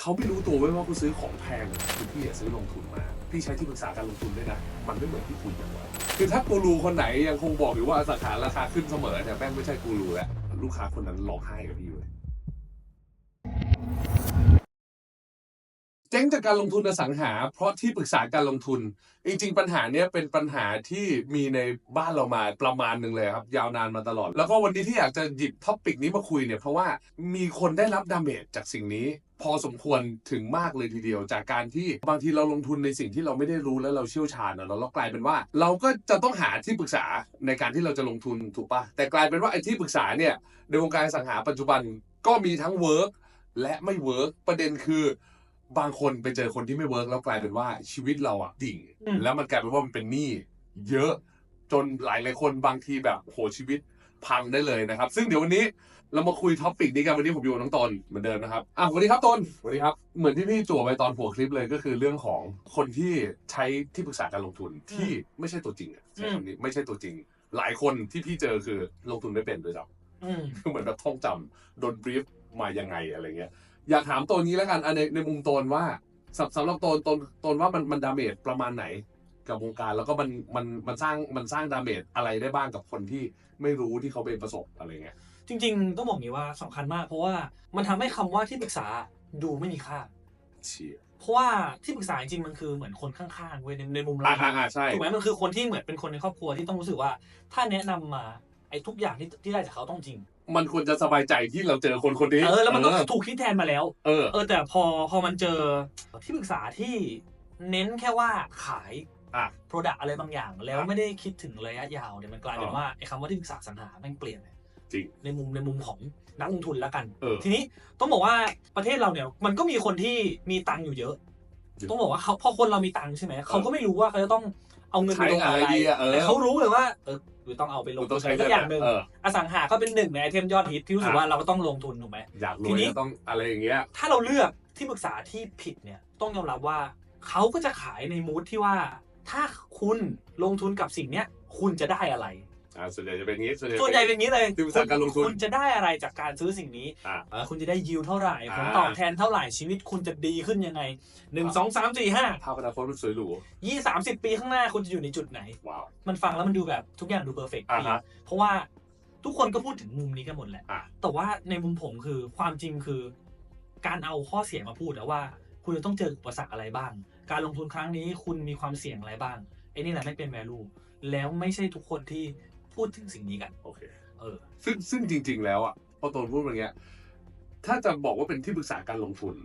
เขาไม่รู้ตัวไว้ว่ากูซื้อของแพงคือพี่อะซื้อลงทุนมา พี่ใช้ที่ปรึกษาการลงทุนด้วยนะ มันไม่เหมือนที่คุยกันไว้คือถ้ากูรูคนไหนยังคงบอกอยู่ว่าอสังหาราคาขึ้นเสมอแต่แม่งไม่ใช่กูรูแล้วลูกค้าคนนั้นร้องไห้กับพี่เลย เจ๊งจากการลงทุนอสังหา เพราะที่ปรึกษาการลงทุน จริง ๆ ปัญหาเนี้ยเป็นปัญหาที่มีในบ้านเรามาประมาณหนึ่งเลยครับ ยาวนานมาตลอด แล้วก็วันนี้ที่อยากจะหยิบท็อปิกนี้มาคุยเนี่ยเพราะว่ามีคนได้รับดาเมจจากสิ่งนี้ พอสมควรถึงมากเลยทีเดียว จากการที่บางทีเราลงทุนในสิ่งที่เราไม่ได้รู้และเราเชี่ยวชาญอะแล้วเรากลายเป็นว่า เราก็จะต้องหาที่ปรึกษาในการที่เราจะลงทุนถูกปะแต่กลายเป็นว่าไอ้ที่ปรึกษาเนี่ยในวงการสังหาปัจจุบันก็มีทั้งเวิร์กและไม่เวิร์กประเด็นคือ บางคนไปเจอคนที่ไม่เวิร์กแล้วกลายเป็นว่าชีวิตเราอะดิ่งอืมแล้วมันกลายเป็นว่ามันเป็นหนี้เยอะจนหลายหลายๆคนบางทีแบบโหชีวิตพังได้เลยนะครับ ซึ่งเดี๋ยววันนี้เรามาคุยท็อปิกนี้กันวันนี้ผมอยู่กับน้องตนเหมือนเดิมนะครับอะสวัสดีครับตนสวัสดีครับ เหมือนที่พี่จั่วไปตอนหัวคลิปเลยก็คือเรื่องของคนที่ใช้ที่ปรึกษาการลงทุนที่ไม่ใช่ตัวจริงอะใช้คำนี้ไม่ใช่ตัวจริง หลายคนที่พี่เจอคือลงทุนไม่เป็นด้วยซ้ำอืมคือเหมือนแบบท่องจำโดนบรีฟมายังไงอะไรเงี้ย อยากถามตัวนี้แล้วกันอันในในมุมโตนว่าสำสำหรับโตนโตนโตนว่ามันมันดาเมจประมาณไหนกับวงการแล้วก็มันมันมันสร้างมันสร้างดาเมจอะไรได้บ้างกับคนที่ไม่รู้ที่เขาไปประสบอะไรเงี้ยจริง ๆ ต้องบอกอย่างนี้ว่าสำคัญมาก เพราะว่ามันทำให้คำว่าที่ปรึกษาดูไม่มีค่าเชียเพราะว่าที่ปรึกษาจริงๆมันคือเหมือนคนข้างๆเว้ยในในมุมอ่าเราอ่าอ่าใช่ถูกไหมมันคือคนที่เหมือนเป็นคนในครอบครัวที่ต้องรู้สึกว่า ถ้าแนะนำมาไอ้ทุกอย่างที่ที่ได้จากเขาต้องจริง มันควรจะสบายใจที่เราเจอคนคนนี้ เออแล้วมันต้องเออถูกคิดแทนมาแล้ว เออ เออแต่พอพอมันเจอที่ปรึกษาที่เน้นแค่ว่าขายอะ Product อะไรบางอย่าง แล้วครับไม่ได้คิดถึงระยะยาวเนี่ยมันกลายเป็นอ๋อว่าไอ้คำว่าที่ปรึกษาสังหาแม่งเปลี่ยนเลยจริงในมุมในมุมของนักลงทุนแล้วกันเออทีนี้ต้องบอกว่าประเทศเราเนี่ยมันก็มีคนที่มีตังค์อยู่เยอะเยอะ ต้องบอกว่าเขาพอคนเรามีตังค์ใช่ไหมเขาก็ไม่รู้ว่าเขาจะต้องเอาเงินไปลงอะไรใช้อะไรดีอะเออแต่เขารู้เลยว่าเออ กูต้องเอาไปลงกูต้องใช้สักอย่างหนึ่งเอออสังหาก็เป็นหนึ่งในไอเทมยอดฮิตที่รู้สึกอะว่าเราก็ต้องลงทุนถูกไหมอยากรทีวยนี้ก็ต้องอะไรอย่างเงี้ยถ้าเราเลือกที่ปรึกษาที่ผิดเนี่ยต้องยอมรับว่าเขาก็จะขายในมูทที่ว่า ถ้าคุณลงทุนกับสิ่งเนี้ยคุณจะได้อะไร อ่าส่วนใหญ่จะเป็นอย่างงี้ส่วนใหญ่เป็นอย่างนี้เลยที่ปรึกษาการลงทุน คุณจะได้อะไรจากการซื้อสิ่งนี้ อะเออคุณจะได้ยิวเท่าไหร่ผลอ่าตอบแทนเท่าไหร่ชีวิตคุณจะดีขึ้นยังไงหนึ่งอ่าสองสามสี่ห้าภาพอนาคตมันสวยหรูยี่สามสิบปีข้างหน้าคุณจะอยู่ในจุดไหน ว้าว มันฟังแล้วมันดูแบบทุกอย่างดูเพอร์เฟกต์อ่าฮะเพราะว่าทุกคนก็พูดถึงมุมนี้กันหมดแหละ อะ แต่ว่าในมุมผมคือความจริงคือ การเอาข้อเสียมาพูดแล้วว่า คุณจะต้องเจออุปสรรคอะไรบ้าง การลงทุนครั้งนี้คุณมีความเสี่ยงอะไรบ้างไอ้นี่แหละไม่เป็น value แล้วไม่ใช่ทุกคนที่ พูดถึงสิ่งนี้กันโอเคเออซึ่งซึ่งจริง ๆ แล้วอะพอตนพูดอย่างเงี้ย ถ้าจะบอกว่าเป็นที่ปรึกษาการลงทุน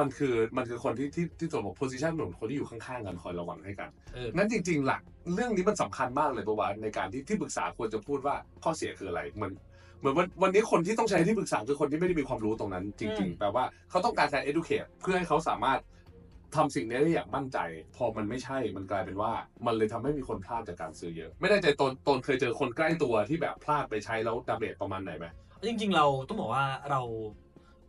มันคือมันคือคนที่ที่ที่ตัวบอกโพสิชันเหมือนคนที่อยู่ข้างๆกันคอยระวังให้กันเอองั้นจริง ๆ หลักเรื่องนี้มันสำคัญมากเลยปะวะในการที่ที่ปรึกษาควรจะพูดว่าข้อเสียคืออะไรเหมือนเหมือนวันวันนี้คนที่ต้องใช้ที่ปรึกษาคือคนที่ไม่ได้มีความรู้ตรงนั้น จริงอืมๆแปลว่าเขาต้องการการ educate เพื่อให้เขาสามารถ ทำสิ่งนี้ได้อย่างมั่นใจ พอมันไม่ใช่มันกลายเป็นว่า มันเลยทำให้มีคนพลาดจากการซื้อเยอะ ไม่ได้ใจตนตนเคยเจอคนใกล้ตัวที่แบบพลาดไปใช้แล้วดาเมจประมาณไหนไหมจริง ๆ เราต้องบอกว่าเรา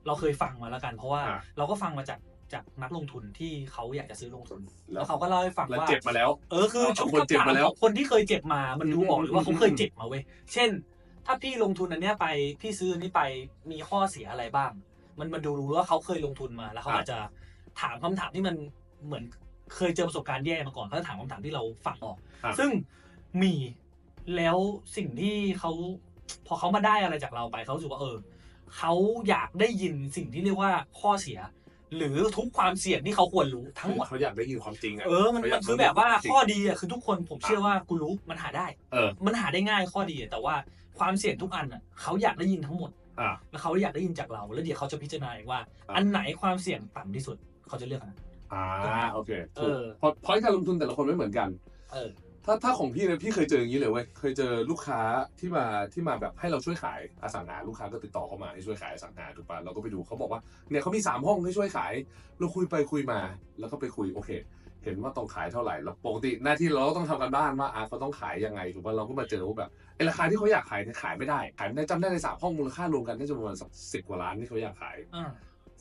เราเคยฟังมาแล้วกัน เพราะว่าอะเราก็ฟังมาจากจากนักลงทุนที่เขาอยากจะซื้อลงทุน แล้แล้ววเขาก็เล่าให้ฟังแล้วว่าเจ็บมาแล้ว เออคือเอาชุดคนเจ็บมาแล้วคำถของคนที่เคยเจ็บมามันดูอืมบอกเลยว่าอืมเขาเคยเจ็บมาเว้ยเช่น ถ้าพี่ลงทุนอันเนี้ยไปพี่ซื้ออันนี้ไปมีข้อเสียอะไรบ้าง มันมันดูรู้ว่าเขาเคยลงทุนมาแล้วเขาอะอาจจะ ถามคำถามที่มันเหมือนเคยเจอประสบการณ์แย่มาก่อนเขาจะถามคำถามที่เราฟังออกอะซึ่งมีแล้วสิ่งที่เขาพอเขามาได้อะไรจากเราไปเขารู้สึกว่าเออเขาอยากได้ยินสิ่งที่เรียกว่าข้อเสีย หรือทุกความเสี่ยงที่เขาควรรู้ทั้งหมดเขาอยากได้ยินความจริงอะเออมันเขายามักนคือแบบว่ารู้จริงข้อดีอะคือทุกคนผมเชื่อว่ากูรู้มันหาได้เออมันหาได้ง่ายข้อดีอะแต่ว่าความเสี่ยงทุกอันอะเขาอยากได้ยินทั้งหมดอะแล้วเขาอยากได้ยินจากเรา แล้วเดี๋ยวเขาจะพิจารณาเองว่าอะอันไหนความเสี่ยงต่ำที่สุด เขาจะเลือกอันนั้นอ่าโอเคเอถูกอเพราะเพราะการลงทุนแต่ละคนไม่เหมือนกัน เออ ถ้าถ้าของพี่เนี่ยพี่เคยเจออย่างนี้เลยเว้ยเคยเจอลูกค้าที่มาที่มาแบบให้เราช่วยขายอสังหาลูกค้าก็ติดต่อเข้ามาให้ช่วยขายอสังหาถูกปะเราก็ไปดูเขาบอกว่าเนี่ยเขามีสามห้องให้ช่วยขายเราคุยไปคุยมา แล้วก็ไปคุยโอเค เห็นว่าต้องขายเท่าไหร่แล้วปกติหน้าที่เราก็ต้องทำกันบ้านว่าอะเขาต้องขายยังไงถูกปะเราก็มาเจอว่าแบบไอ้ราคาที่เขาอยากขายเนี่ยขายไม่ได้ขายไม่ได้จำได้ในสามห้องมูลค่ารวมกันน่าจะประมาณสักสิบกว่าล้านที่เขาอยากขายอ่า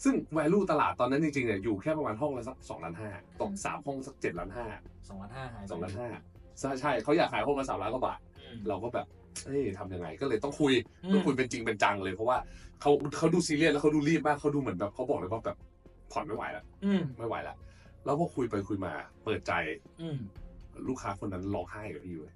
ซึ่ง value ตลาดตอนนั้นจริงๆเนี่ยอยู่แค่ประมาณห้องละสักสองล้านห้าตกสามห้องสักเจ็ดล้านห้าสองล้านห้าหายไปสองล้านห้าใช่ใช่เขาอยากขายห้องละสามล้านกว่าบาทอืมเราก็แบบเอ้ยทำยังไงก็เลยต้องคุยอืมต้องคุยเป็นจริงเป็นจังเลยเพราะว่าเขาเขาดูซีเรียสแล้วเขาดูรีบมากเขาดูเหมือนแบบเขาบอกเลยว่าแบบผ่อนไม่ไหวแล้วอืมไม่ไหวแล้วแล้วพอคุยไปคุยมา เปิดใจอืมลูกค้าคนนั้นร้องไห้กับพี่เลย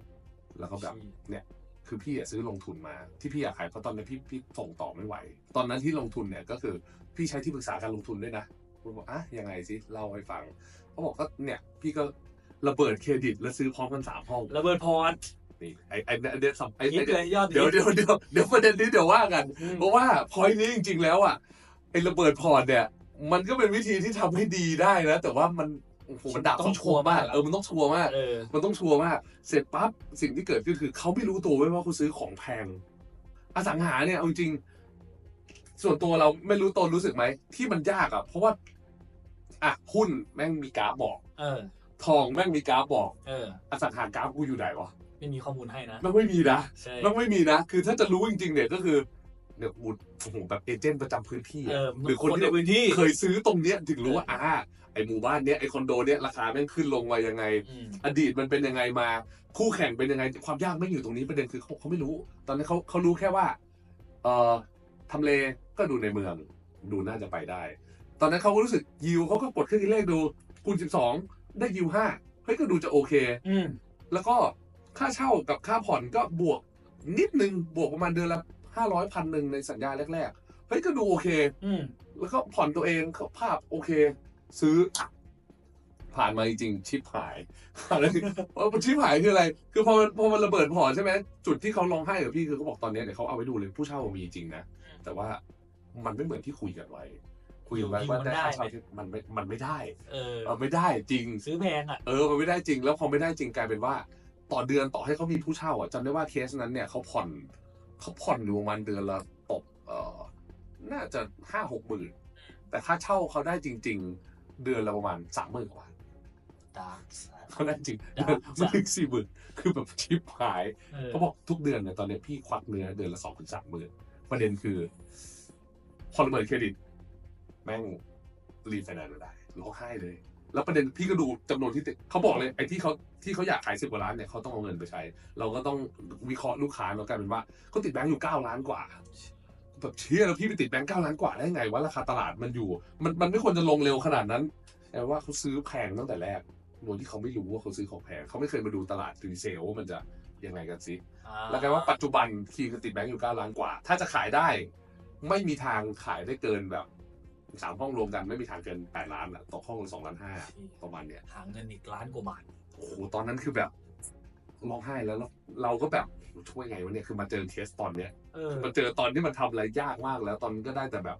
แล้วก็แบบเนี่ย คือพี่อะซื้อลงทุนมาที่พี่อยากขายเพราะตอนนี้พี่พี่ส่งต่อไม่ไหว ตอนนั้นที่ลงทุนเนี่ยก็คือพี่ใช้ที่ปรึกษาการลงทุนด้วยนะผมบอกอะยังไงสิเล่าให้ฟังเขาบอกก็เนี่ยพี่ก็ระเบิดเครดิตแล้วซื้อพร้อมกันสามห้องระเบิดพอร์ตนี่ไอ้ไอ้ไอ้เดี๋ยวสัมไอ้คิดไอ้เลยยอดเดี๋ยวเดี๋ยวเดี๋ยวเดี๋ยวประเด็นนี้เดี๋ยวว่ากันอืมเพราะว่าพอยนี้จริง ๆ แล้วอะไอ้ระเบิดพอร์ตเนี่ยมันก็เป็นวิธีที่ทำให้ดีได้นะ แต่ว่ามัน โอ้โหมันดับต้องชัวร์มาก เออ มันต้องชัวร์มาก เออ มันต้องชัวร์มาก เสร็จปั๊บสิ่งที่เกิดขึ้นคือเขาไม่รู้ตัวไว้ยว่าเขาซื้อของแพง อสังหาเนี่ยเอาจริงๆส่วนตัวเราไม่รู้ตัวรู้สึกไหม ที่มันยากอะ เพราะว่า อะหุ้นแม่งมีกราฟบอก เออ ทองแม่งมีกราฟบอก เออ อสังหากราฟกูอยู่ไหนวะไม่มีข้อมูลให้นะ มันไม่มีนะ ใช่ มันไม่มีนะ คือถ้าจะรู้จริง ๆ เนี่ยก็คือ เนี่ยกูโอ้โหแบบเอเจนต์ประจำพื้นที่เออะอหรือคนคนที่ในพื้นที่เคยซื้อตรงเนี้ยถึงรู้ว่าอ่าไอหมู่บ้านเนี้ยไอคอนโดเนี้ยราคาแม่งขึ้นลงมายังไง อืมอดีตมันเป็นยังไงมา คู่แข่งเป็นยังไง ความยากไม่อยู่ตรงนี้ประเด็นคือเขาเขาไม่รู้ ตอนนี้เขาเขารู้แค่ว่า เอ่อทำเลก็ดูในเมือง ดูน่าจะไปได้ ตอนนั้นเขาก็รู้สึกยิวเขาก็กดเครื่องคิดเลขดูคูณสิบสองได้ยิวห้าเฮ้ยก็ดูจะโอเค อืมแล้วก็ค่าเช่ากับค่าผ่อนก็บวกนิดนึงบวกประมาณเดือนละ ห้าร้อยพันหนึ่งในสัญญาแรกๆเฮ้ยก็ดูโอเค อืมแล้วก็ผ่อนตัวเองเขาภาพโอเค ซื้อ ผ่านมาจริงๆชิปหายอะไรว่าชิปหายคืออะไร คือพอมันพอมันระเบิดพอร์ตใช่ไหมจุดที่เขาร้องไห้กับพี่คือเขาบอกตอนเนี้ยเดี๋ยวเขาเอาไว้ดูเลยผู้เช่ามีจริงนะแต่ว่ามันไม่เหมือนที่คุยกันไว้ คุยกันไว้ว่าได้ค่าเช่าที่มันไม่มันไม่ได้เออเออไม่ได้จริง ซื้อแพงอะเออมันไม่ได้จริงแล้วพอไม่ได้จริงกลายเป็นว่า ต่อเดือนต่อให้เขามีผู้เช่าอะจำได้ว่าเคสนั้นเนี่ยเขาผ่อน เขาผ่อนอยู่ประมาณเดือนละตกเอ่อน่าจะห้าหกหมื่นแต่ค่าเช่าเขาได้จริง ๆ เดือนละประมาณสามหมื่นกว่าดาร์กเขาได้จริงจ้ะเดือนไม่ถึงสี่หมื่นคือแบบชิปหายเออเขาบอกทุกเดือนเนี่ยตอนเนี้ยพี่ควักเนื้อเดือนละสองถึงสามหมื่นประเด็นคือพอระเบิดเครดิต แม่งรีไฟแนนซ์ไม่ได้ร้องไห้เลย แล้วประเด็นพี่ก็ดูจำนวนที่ติดเขาบอกเลยไอ้ที่เขาที่เขาอยากขายสิบกว่าล้านเนี่ยเขาต้องเอาเงินไปใช้ เราก็ต้องวิเคราะห์ลูกค้าแล้วกลายเป็นว่าเขาติดแบงก์อยู่เก้าล้านกว่าแบบเชี่ยแล้วพี่ไปติดแบงก์เก้าล้านกว่าได้ไงวะราคาตลาดมันอยู่ มันมันไม่ควรจะลงเร็วขนาดนั้นแต่ว่าเขาซื้อแพงตั้งแต่แรกโดยที่เขาไม่รู้ว่าเขาซื้อของแพงเขาไม่เคยมาดูตลาดรีเซลว่ามันจะยังไงกันสิอ่าแล้วกลายว่าปัจจุบันคีย์คือติดแบงก์อยู่9ล้านกว่า ถ้าจะขายได้ ไม่มีทางขายได้เกินแบบ สามห้องรวมกันไม่มีทางเกิน8ล้านอะตกห้องละสองล้านห้าประมาณเนี้ยหาเงินอีกล้านกว่าบาทโอ้โหตอนนั้นคือแบบร้องไห้แล้วแล้วเราก็แบบช่วยไงวะเนี่ยคือมาเจอเคสตอนเนี้ยเออมาเจอตอนที่มันทำอะไรยากมากแล้วตอนนั้นก็ได้แต่แบบ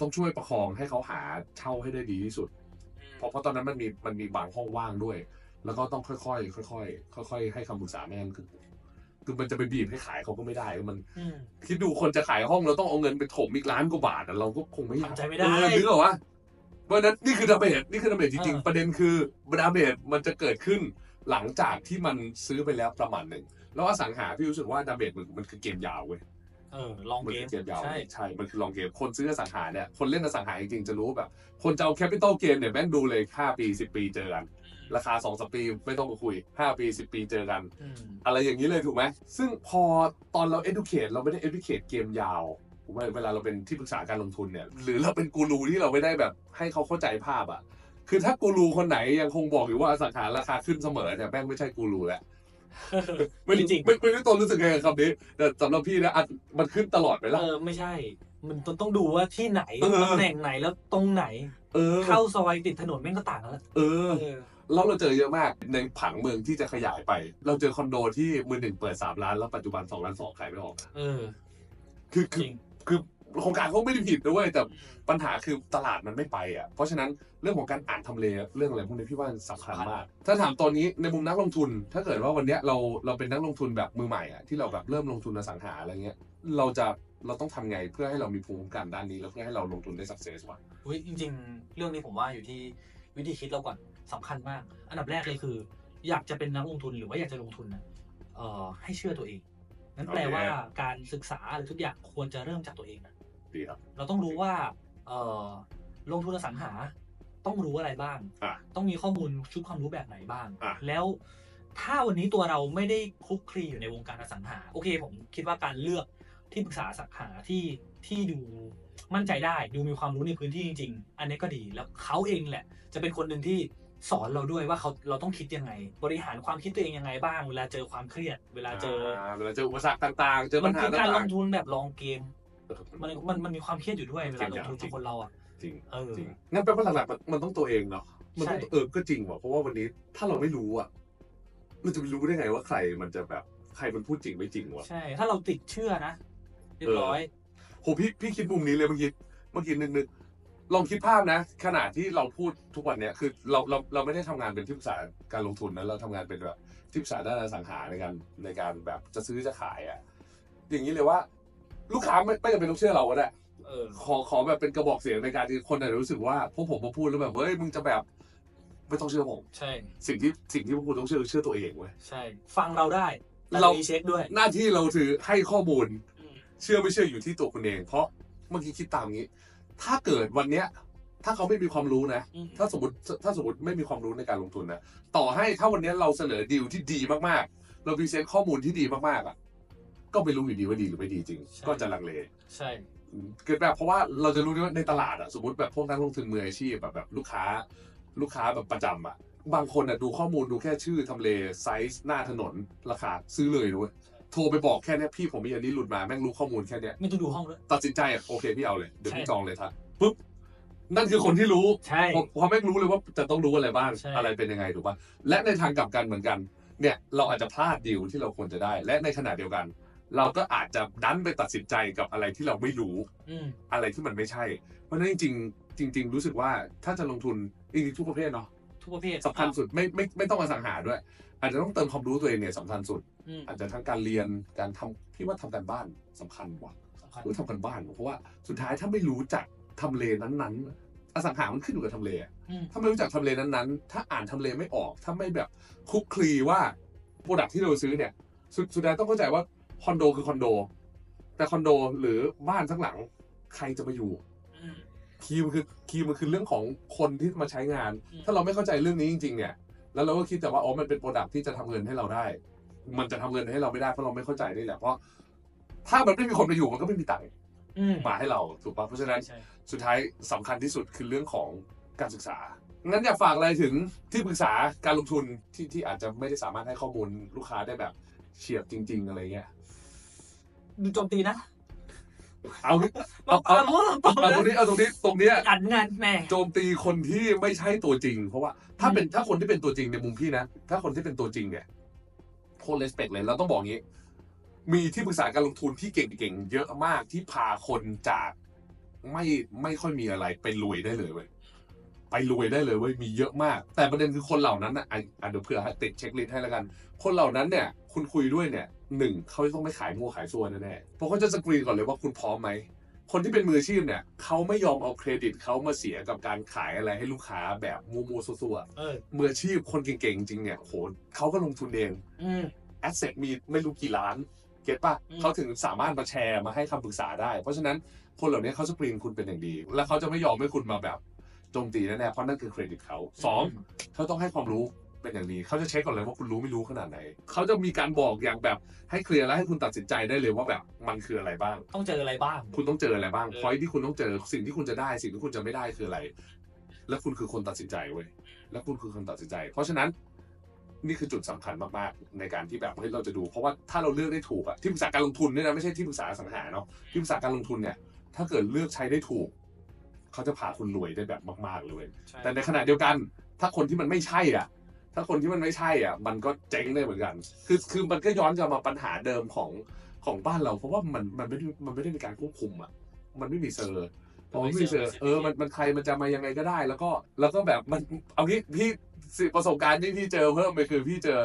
ต้องช่วยประคองให้เขาหาเช่าให้ได้ดีที่สุดเพราะเพราะตอนนั้นมันมีมันมีบางห้องว่างด้วย แล้วก็ต้องค่อยๆค่อยๆค่อยๆให้คำปรึกษาแม่งคือ คือมันจะไปบีบให้ขายเขาก็ไม่ได้มันอืมคิดดูคนจะขายห้องเราต้องเอาเงินไปถมอีกล้านกว่าบาทอะเราก็คงไม่อยากทำใจไม่ได้เออนึกออกว่าเพราะฉะนั้นนี่คือดาเมจนี่คือดาเมจจริงเออๆประเด็นคือดาเมจมันจะเกิดขึ้นหลังจากที่มันซื้อไปแล้วประมาณหนึ่งแล้วอสังหาพี่รู้สึกว่าดาเมจมันมันคือเกมยาวเว้ยเออลองมันเกคืมอเกมยาวใช่ใช่ มันคือลองเกม คนซื้ออสังหาเนี่ย คนเล่นอสังหาจริงๆ จะรู้แบบ คนจะเอาแคปิตอลเกมเนี่ยแม่งดูเลย 5 ปี 10 ปีเจอกัน ราคา2สปีไม่ต้องมาคุย 5 ปี 10 ปีเจอกันอืมอะไรอย่างนี้เลยถูกไหม ซึ่งพอตอนเรา educate เราไม่ได้ educate เกมยาวถูกไหมเวลาเราเป็นที่ปรึกษาการลงทุนเนี่ย หรือเราเป็นกูรูที่เราไม่ได้แบบให้เขาเข้าใจภาพอะคือถ้ากูรูคนไหนยังคงบอกอยู่ว่าอสังหาราคาขึ้นเสมอเนี่ยแม่งไม่ใช่กูรูแล้วไม่จริงไม่ไม่รู้ตัวรู้สึกไงกับคำนี้แต่สำหรับพี่นะอะมันขึ้นตลอดไปๆแล้วเออไม่ใช่ มันต้องต้องดูว่าที่ไหนเออตำแหน่งไหนแล้วตรงไหน เออ เข้าซอยติดถนนแม่งก็ต่างกันแล้วเออเออ แล้วเราเจอเยอะมากในผังเมืองที่จะขยายไป เราเจอคอนโดที่มือหนึ่งเปิดสามล้านแล้วปัจจุบันสองล้านสองขายไม่ออกนะเออ คือจคือริง คือโครงการเขาไม่ได้ผิดนะเว้ยแต่ปัญหาคือตลาดมันไม่ไปอะเพราะฉะนั้นเรื่องของการอ่านทำเลเรื่องอะไรพวกนี้พี่ว่าสำคัญมาก ถ้าถามตอนนี้ในมุมนักลงทุน ถ้าเกิดว่าวันเนี้ยเราเราเป็นนักลงทุนแบบมือใหม่อะที่เราแบบเริ่มลงทุนอสังหาอะไรเงี้ย เราจะเราต้องทำไงเพื่อให้เรามีภูมิคุ้มกันด้านนี้ แล้วเพื่อให้เราลงทุนได้ success วะอุ๊ยจริง ๆ เรื่องนี้ผมว่าอยู่ที่วิธีคิดเราก่อน สำคัญมาก อันดับแรกเลยคือ อยากจะเป็นนักลงทุนหรือว่าอยากจะลงทุนนะเอ่อให้เชื่อตัวเองนั่นแปลว่าการศึกษาอะไรทุกอย่างควรจะเริ่มจากตัวเองนะดีครับเราต้องรู้ว่าเอ่อลงทุนอสังหาต้องรู้อะไรบ้างอะต้องมีข้อมูลชุดความรู้แบบไหนบ้างอะแล้วถ้าวันนี้ตัวเราไม่ได้คลุกคลีอยู่ในวงการอสังหา โอเค ผมคิดว่าการเลือกที่ปรึกษาอสังหาที่ที่ดูมั่นใจได้ ดูมีความรู้ในพื้นที่จริง ๆ อันนี้ก็ดีแล้วเขาเองแหละ จะเป็นคนหนึ่งที่ สอนเราด้วยว่าเขาเราต้องคิดยังไง บริหารความคิดตัวเองยังไงบ้าง เวลาเจอความเครียด เวลาเจอเวลาเจออุปสรรคต่างๆ เจอมัปันญหาคือการลต่างงทุนแบบลองเกมๆมันมันมันมีความเครียดอยู่ด้วยเวลาลงทุนจริกับงคนเราอะจริงเออจริงงั้นแปลว่าหลักๆมันมันต้องตัวเองเนาะมันต้องใช่เออก็จริงว่ะเพราะว่าวันนี้ถ้าเราไม่รู้อะเราจะไปรู้ได้ไงว่าใครมันจะแบบใครมันพูดจริงไม่จริงวะใช่ ถ้าเราติดเชื่อนะเรียบร้อยโหพี่พี่คิดมุมนี้เลยเมื่อกี้เมื่อกี้นึกนึก ลองคิดภาพนะ ขณะที่เราพูดทุกวันเนี้ยคือเราเราเราไม่ได้ทำงานเป็นที่ปรึกษาการลงทุนนะเราทำงานเป็นแบบที่ปรึกษาด้านอสังหาในการในการแบบจะซื้อจะขายอะอย่างนี้เลยว่า ลูกค้าไม่ไม่จำเป็นต้องเชื่อเราก็ได้เออขอขอแบบเป็นกระบอกเสียงในการที่คนอาจจะรู้สึกว่าพวกผมมาพูดแล้วแบบเฮ้ยมึงจะแบบไม่ต้องเชื่อผมใช่ สิ่งที่สิ่งที่พวกคุณต้องเชื่อคือเชื่อตัวเองเว้ยใช่ ฟังเราได้แต่เรามีเช็คด้วย หน้าที่เราถือให้ข้อมูลอืมเชื่อไม่เชื่ออยู่ที่ตัวคุณเอง เพราะเมื่อกี้คิดตามงี้ ถ้าเกิดวันเนี้ย ถ้าเขาไม่มีความรู้นะ อืม ถ้าสมมติถ้าสมมติไม่มีความรู้ในการลงทุนนะต่อให้ถ้าวันเนี้ยเราเสนอดีลที่ดีมากๆ เราพรีเซนต์ข้อมูลที่ดีมากๆอะก็ไม่รู้อยู่ดีว่าดีหรือไม่ดีจริงก็จะลังเล ใช่ เกิดแบบเพราะว่าเราจะรู้ได้ว่าในตลาดอะสมมติแบบพวกนักลงทุนมืออาชีพแบบแบบลูกค้า ลูกค้าแบบประจำอะบางคนอะดูข้อมูลดูแค่ชื่อทำเลไซส์หน้าถนนราคาซื้อเลยด้วย โทรไปบอกแค่เนี้ยพี่ผมมีอันนี้หลุดมาแม่งรู้ข้อมูลแค่เนี้ยไม่ต้องดูห้องด้วย ตัดสินใจอะโอเคพี่เอาเลยเดี๋ยวพี่ใช่จองเลยทักปุ๊บนั่นคือคนที่รู้ใช่ พอพอแม่งรู้เลยว่าจะต้องรู้อะไรบ้างใช่ อะไรเป็นยังไงถูกป่ะและในทางกลับกันเหมือนกัน เนี่ยเราอาจจะพลาดดีลที่เราควรจะได้ และในขณะเดียวกัน เราก็อาจจะดันไปตัดสินใจกับอะไรที่เราไม่รู้ อืม อะไรที่มันไม่ใช่ เพราะฉะนั้นจริงๆจริง ๆ รู้สึกว่าถ้าจะลงทุนจริงๆทุกประเภทเนาะทุกประเภทสำคัญสุดไม่ไม่ไม่ต้องมาสังหาด้วย อาจจะต้องเติมความรู้ตัวเองเนี่ยสำคัญสุด อืมอาจจะทั้งการเรียนการทำพี่ว่าทำการบ้านสำคัญกว่าสำคัญหรือทำกันบ้าน เพราะว่าสุดท้ายถ้าไม่รู้จักทำเลนั้นๆ อสังหามันขึ้นอยู่กับทำเลอะอืมถ้าไม่รู้จักทำเลนั้นๆ ถ้าอ่านทำเลไม่ออก ถ้าไม่แบบคลุกคลีว่าโปรดักที่เราซื้อเนี่ยสุดสุดท้ายต้องเข้าใจว่าคอนโดคือคอนโด แต่คอนโดหรือบ้านทั้งหลังใครจะมาอยู่อืมคีย์มันคือคีย์มันคือเรื่องของคนที่มาใช้งานอืมถ้าเราไม่เข้าใจเรื่องนี้จริง ๆ เนี่ย แล้วเราก็คิดแต่ว่าอ๋อมันเป็นโปรดักที่จะทำเงินให้เราได้ มันจะทำเงินให้เราไม่ได้เพราะเราไม่เข้าใจนี่แหละเพราะถ้ามันไม่มีคนมาอยู่มันก็ไม่มีตังค์อืมมาให้เราถูกปะเพราะฉะนั้นใช่สุดท้ายสำคัญที่สุดคือเรื่องของการศึกษางั้นอยากฝากอะไรถึงที่ปรึกษาการลงทุนที่ที่อาจจะไม่ได้สามารถให้ข้อมูลลูกค้าได้แบบเฉียบจริง ๆ อะไรเงี้ยดูโจมตีนะเอาเอาเอาเอาเอาเอาตรงนี้เอาตรงนี้ตรงเนี้ยอัดงานแม่โจมตีคนที่ไม่ใช่ตัวจริง เพราะว่าถ้าเป็นถ้าคนที่เป็นตัวจริงในมุมพี่นะ ถ้าคนที่เป็นตัวจริงเนี่ย โคตรเลสเปกเลยเราต้องบอกงี้ มีที่ปรึกษาการลงทุนที่เก่งๆเยอะมากที่พาคนจากไม่ไม่ค่อยมีอะไรไปรวยได้เลยเว้ยไปรวยได้เลยเว้ยมีเยอะมาก แต่ประเด็นคือคนเหล่านั้นนะอะอะเดี๋ยวเผื่อให้ติดเช็คลิสต์ให้แล้วกัน คนเหล่านั้นเนี่ย คุณคุยด้วยเนี่ยหนึ่งเขาต้องไม่ขายมั่วขายซัวแน่ๆเพราะเขาจะสกรีนก่อนเลยว่าคุณพร้อมไหม คนที่เป็นมืออาชีพเนี่ยเขาไม่ยอมเอาเครดิตเขามาเสียกับการขายอะไรให้ลูกค้าแบบมัวๆซัวเออๆมืออาชีพคนเก่งๆ จริงเนี่ยโหเขาก็ลงทุนเองอืม แอสเซทมีไม่รู้กี่ล้าน เก็ตปะอืม เขาถึงสามารถมาแชร์มาให้คำปรึกษาได้ เพราะฉะนั้นคนเหล่านี้เขาสกรีนคุณเป็นอย่างดี และเขาจะไม่ยอมให้คุณมาแบบโจมตีแน่ๆเพราะนั่นคือเครดิตเขาสองเขาต้องให้ความรู้ เป็นอย่างดีเขาจะเช็คก่อนเลยว่าคุณรู้ไม่รู้ขนาดไหนเขาจะมีการบอกอย่างแบบให้เคลียร์และให้คุณตัดสินใจได้เลยว่าแบบมันคืออะไรบ้าง ต้องเจออะไรบ้าง คุณต้องเจออะไรบ้างเออพอยที่คุณต้องเจอสิ่งที่คุณจะได้สิ่งที่คุณจะไม่ได้คืออะไร แล้วคุณคือคนตัดสินใจเว้ยแล้วคุณคือคนตัดสินใจ เพราะฉะนั้นนี่คือจุดสำคัญมากๆในการที่แบบเฮ้ยเราจะดู เพราะว่าถ้าเราเลือกได้ถูกอะที่ปรึกษาการลงทุนเนี่ยนะไม่ใช่ที่ปรึกษาอสังหาเนาะที่ปรึกษาการลงทุนเนี่ย ถ้าเกิดเลือกใช้ได้ถูกเขาจะพาคุณรวยได้แบบมาก ๆเลยใช่แต่ในขณะเดียวกัน ถ้าคนที่มันไม่ใช่อะ ถ้าคนที่มันไม่ใช่อะ มันก็เจ๊งได้เหมือนกัน คือคือมันก็ย้อนกลับมาปัญหาเดิมของของบ้านเรา เพราะว่ามันมันไม่ได้มันไม่ได้มีการควบคุมอะ มันไม่มีเซอร์พอไม่มีเซอร์เออมันมันใครมันจะมายังไงก็ได้ แล้วก็แล้วก็แบบมันเอางี้พี่สิประสบการณ์ที่พี่เจอเพิ่มไปคือพี่เจอ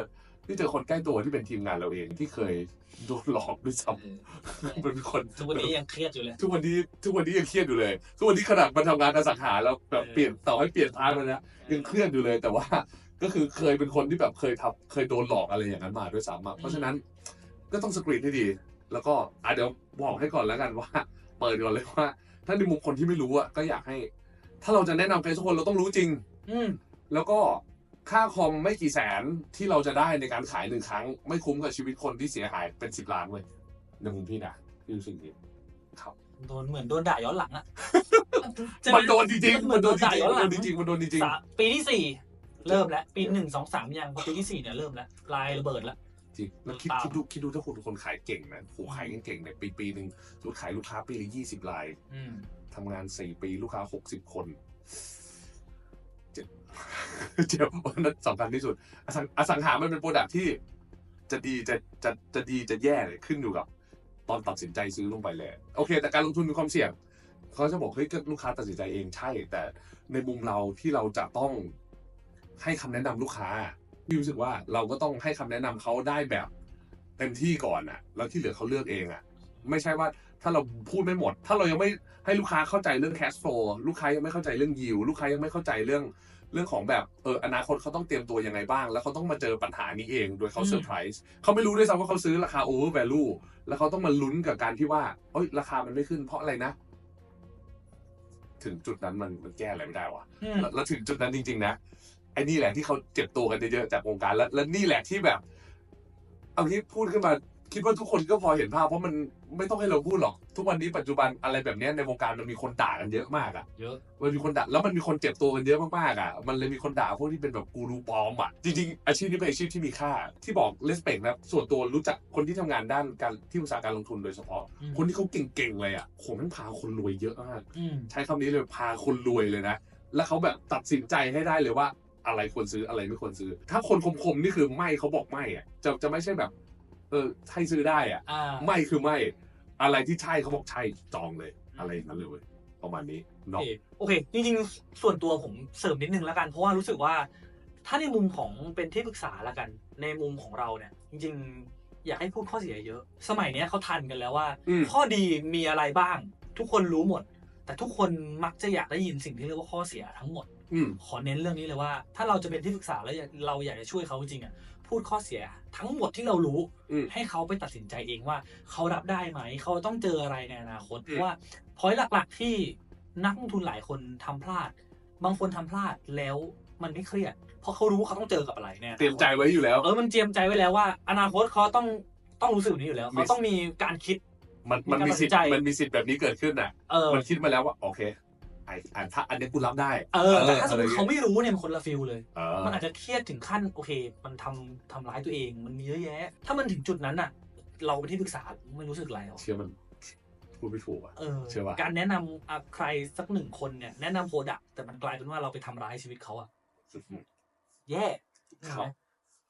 พี่เจอคนใกล้ตัวที่เป็นทีมงานเราเองที่เคยโดนหลอกด้วยซ้ำเป็นคนทุกวันนี้ยังเครียดอยู่เลย ทุกวันนี้ทุกวันนี้ยังเครียดอยู่เลย ทุกวันนี้ขนาดมาทำงานอสังหาแล้วแบบเออเปลี่ยนต่อให้เปลี่ยนพาร์ทมาแล้วยังเครียดอยู่เลย แต่ว่า ก็คือเคยเป็นคนที่แบบเคยทำเคยโดนหลอกอะไรอย่างนั้นมาด้วยซ้ำอะเพราะฉะนั้นก็ต้องสกรีนให้ดี แล้วก็อะเดี๋ยวบอกให้ก่อนแล้วกันว่า เปิดก่อนเลยว่า ถ้าในมุมคนที่ไม่รู้อะก็อยากให้ ถ้าเราจะแนะนำใครสักคนเราต้องรู้จริง อืมแล้วก็ค่าคอมไม่กี่แสนที่เราจะได้ในการขายหนึ่งครั้ง ไม่คุ้มกับชีวิตคนที่เสียหายเป็นสิบล้านเว้ยในมุมพี่นะพี่รู้สึกอย่างนี้ครับโดนเหมือนโดนด่าย้อนหลังอะมันโดนจริงเหๆมืมัอนนโดโดนนจด่าริงย้ๆอนหลัมันงโดนจริงๆมันโดนจริงสามปีที่สี่ เริ่มแล้ว ปีหนึ่งสองสามยังพอปีที่สี่เนี่ยเริ่มแล้วลายระเบิดแล้วๆจริงแล้วคิดตามคิดดูคิดดูถ้าคุณเป็นคนขายเก่งนะโหขายเก่งๆเนี่ยปีปีหนึ่งสมมติขายลูกค้าปีละยี่สิบรายอืมทำงานสี่ปีลูกค้าหกสิบคนเจ็บเจ็บวันนั้นสำคัญที่สุดอสังอสังหามันเป็นโปรดักที่จะดีจะจะจะดีจะแย่เนี่ยขึ้นอยู่กับ ตอนตัดสินใจซื้อลงไปเลย โอเค แต่การลงทุนมีความเสี่ยงเขาจะบอกเฮ้ยก็ลูกค้าตัดสินใจเองใช่ แต่ในมุมเราที่เราจะต้อง ให้คำแนะนำลูกค้าพี่รู้สึกว่าเราก็ต้องให้คำแนะนำเขาได้แบบเต็มที่ก่อนอะแล้วที่เหลือเขาเลือกเองอะไม่ใช่ว่าถ้าเราพูดไม่หมด ถ้าเรายังไม่ให้ลูกค้าเข้าใจเรื่อง cash flow ลูกค้ายังไม่เข้าใจเรื่อง yield ลูกค้ายังไม่เข้าใจเรื่องเรื่องของแบบเอออนาคตเขาต้องเตรียมตัวยังไงบ้าง แล้วเขาต้องมาเจอปัญหานี้เองโดยเขาอืมเซอร์ไพรส์เขาไม่รู้ด้วยซ้ำว่าเขาซื้อราคา over value แล้วเขาต้องมาลุ้นกับการที่ว่าเอ้ยราคามันไม่ขึ้นเพราะอะไรนะ ถึงจุดนั้นมันมันแก้อะไรไม่ได้วะอืมแล้วแล้วถึงจุดนั้นจริง ๆ นะ ไอ้นี่แหละที่เขาเจ็บตัวกันเยอะๆจากวงการแล้วแล้วนี่แหละที่แบบ เอาที่พูดขึ้นมาคิดว่าทุกคนก็พอเห็นภาพเพราะมันไม่ต้องให้เราพูดหรอก ทุกวันนี้ปัจจุบันอะไรแบบเนี้ยในวงการมันมีคนด่ากันเยอะมากอะเยอะมันมีคนด่าแล้วมันมีคนเจ็บตัวกันเยอะมากๆอะมันเลยมีคนด่าพวกที่เป็นแบบกูรูปลอมอะจริงๆอาชีพนี้เป็นอาชีพที่มีค่า ที่บอกเลสเปกนะส่วนตัวรู้จักคนที่ทำงานด้านการที่อุตสาหการลงทุนโดยเฉพาะอืมคนที่เขาเก่งๆเลยอะโหมันพาคนรวยเยอะมากอืมใช้คำนี้เลยพาคนรวยเลยนะแล้วเขาแบบตัดสินใจให้ได้เลยว่า อะไรควรซื้ออะไรไม่ควรซื้อ ถ้าคนคมๆนี่คือไม่เขาบอกไม่อะจะจะไม่ใช่แบบ เออให้ซื้อได้อะ อ่าไม่คือไม่ อะไรที่ใช่เขาบอกใช่จองเลย อะไรอย่างนั้นเลยเว้ยประมาณนี้โอเนาะเคโอเค จริงๆ ส่วนตัวผมเสริมนิดนึงแล้วกัน เพราะว่ารู้สึกว่า ถ้าในมุมของเป็นที่ปรึกษาแล้วกัน ในมุมของเราเนี่ย จริงๆ อยากให้พูดข้อเสียเยอะ สมัยเนี้ยเขาทันกันแล้วว่า อืมข้อดีมีอะไรบ้าง ทุกคนรู้หมด แต่ทุกคนมักจะอยากได้ยินสิ่งที่เรียกว่าข้อเสียทั้งหมด อืม ขอเน้นเรื่องนี้เลยว่า ถ้าเราจะเป็นที่ปรึกษาแล้วอยากเราอยากจะช่วยเขาจริงๆอะพูดข้อเสียทั้งหมดที่เรารู้ อืม ให้เขาไปตัดสินใจเองว่า เขารับได้ไหม เขาต้องเจออะไรในอนาคตอืม เพราะว่าพอยหลักๆที่นักลงทุนหลายคนทำพลาด บางคนทำพลาดแล้วมันไม่เครียด เพราะเขารู้ว่าเขาต้องเจอกับอะไรแน่เตรียมใจไว้อยู่แล้ว เออมันเตรียมใจไว้แล้วว่า อนาคตเขาต้องต้องรู้สึกแบบนี้อยู่แล้ว เขาต้องมีการคิด มันมันมีสิทธิ์มีการตัดสินใจมันมีสิทธิ์แบบนี้เกิดขึ้นอะเออมันคิดมาแล้วว่าโอเคไอ้อันถ้าอันนี้กูรับได้ เออแต่ถ้าสมมติอะไรเขาไม่รู้เนี่ยมันคนละฟิลเลยเออมันอาจจะเครียดถึงขั้นโอเค มันทำทำร้ายตัวเองมันมีเยอะแยะ ถ้ามันถึงจุดนั้นน่ะ เราเป็นที่ปรึกษาไม่รู้สึกอะไรหรอกเชื่อมันพูดไม่ถูกอะเออเชื่อปะการแนะนำอะใครสักหนึ่งคนเนี่ยแนะนำโปรดักต์แต่มันกลายเป็นว่าเราไปทำร้ายชีวิตเขาอะแย่ครับ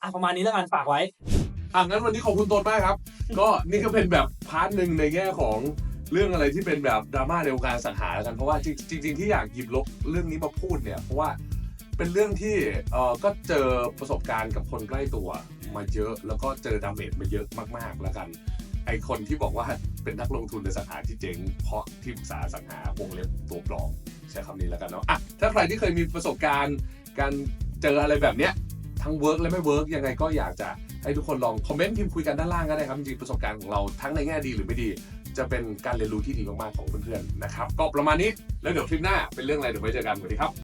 อะประมาณนี้แล้วกันฝากไว้ อะงั้นวันนี้ขอบคุณต้นมากครับ ก็นี่ก็เป็นแบบพาร์ทหนึ่งในแง่ของเรื่องอะไรที่เป็นแบบดราม่าในวงการอสังหาแล้วกันเพราะว่าจริงจริงๆที่อยากหยิบลบเรื่องนี้มาพูดเนี่ย เพราะว่าเป็นเรื่องที่เออก็เจอประสบการณ์กับคนใกล้ตัวมาเยอะ แล้วก็เจอดาเมจมาเยอะมาก ๆ แล้วกัน ไอคนที่บอกว่าเป็นนักลงทุนในสังหาที่เจ๊งเพราะที่ปรึกษาสังหาวงเล็บตัวปลอมใช้คำนี้แล้วกันเนาะอะถ้าใครที่เคยมีประสบการณ์การเจออะไรแบบเนี้ยทั้งเวิร์กและไม่เวิร์กยังไงก็อยากจะ ให้ทุกคนลองคอมเมนต์พิมพ์คุยกันด้านล่างก็ได้ครับจริงๆประสบการณ์ของเราทั้งในแง่ดีหรือไม่ดี จะเป็นการเรียนรู้ที่ดีมากๆของเพื่อนๆนะครับก็ประมาณนี้แล้วเดี๋ยวคลิปหน้าเป็นเรื่องอะไรเดี๋ยวไว้เจอกันสวัสดีครับ